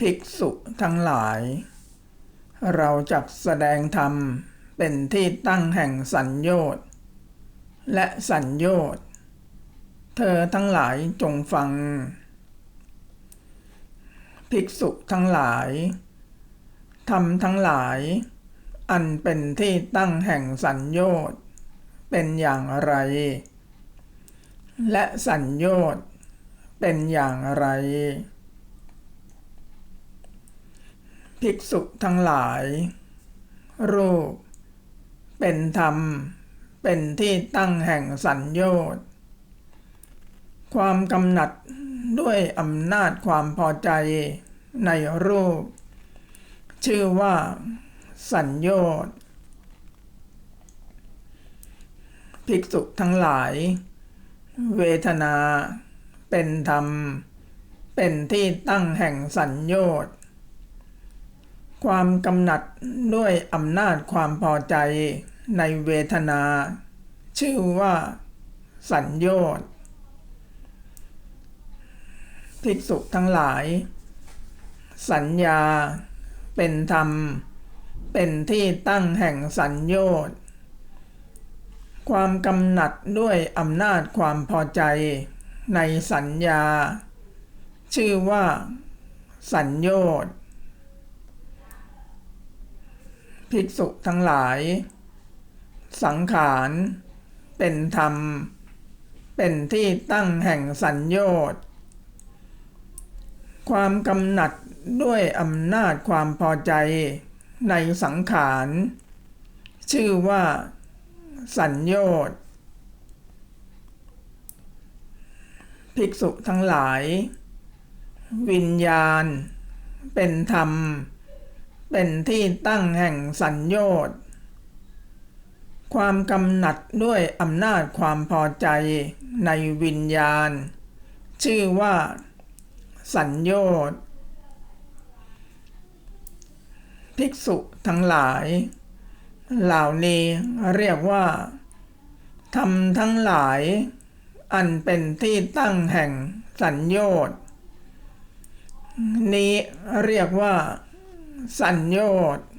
ภิกษุทั้งหลาย เราจักแสดงธรรมเป็นที่ตั้งแห่งสัญโยชน์และสัญโยชน์เธอทั้งหลายจงฟัง ภิกษุทั้งหลายธรรมทั้งหลาย อันเป็นที่ตั้งแห่งสัญโยชน์เป็นอย่างไร และสัญโยชน์เป็นอย่างไร ภิกษุทั้งหลาย รูป เป็นธรรม เป็นที่ตั้งแห่งสัญโยชน์ความกำหนัดด้วยอำนาจความพอใจในรูป ชื่อว่า สัญโยชน์ภิกษุทั้งหลาย เวทนา เป็นธรรม เป็นที่ตั้งแห่งสัญโยชน์ ความกำหนัดด้วยอำนาจความพอใจในเวทนา ชื่อว่า สัญโยชน์ภิกษุทั้งหลาย สัญญา เป็นธรรม เป็นที่ตั้งแห่งสัญโยชน์ความกำหนัดด้วยอำนาจความพอใจในสัญญา ชื่อว่า สัญโยชน์ ภิกษุทั้งหลาย สังขารเป็นธรรม เป็นที่ตั้งแห่งสัญโยชน์ความกำหนัดด้วยอำนาจความพอใจในสังขาร ชื่อว่า สัญโยชน์ภิกษุทั้งหลาย วิญญาณ เป็นธรรม เป็นที่ตั้งแห่งสัญโยชน์ความกำหนัดด้วยอำนาจความพอใจในวิญญาณ ชื่อว่า สัญโยชน์ภิกษุทั้งหลาย เหล่านี้เรียกว่าทำทั้งหลาย อันเป็นที่ตั้งแห่งสัญโยชน์นี้เรียกว่า สัญโยชน์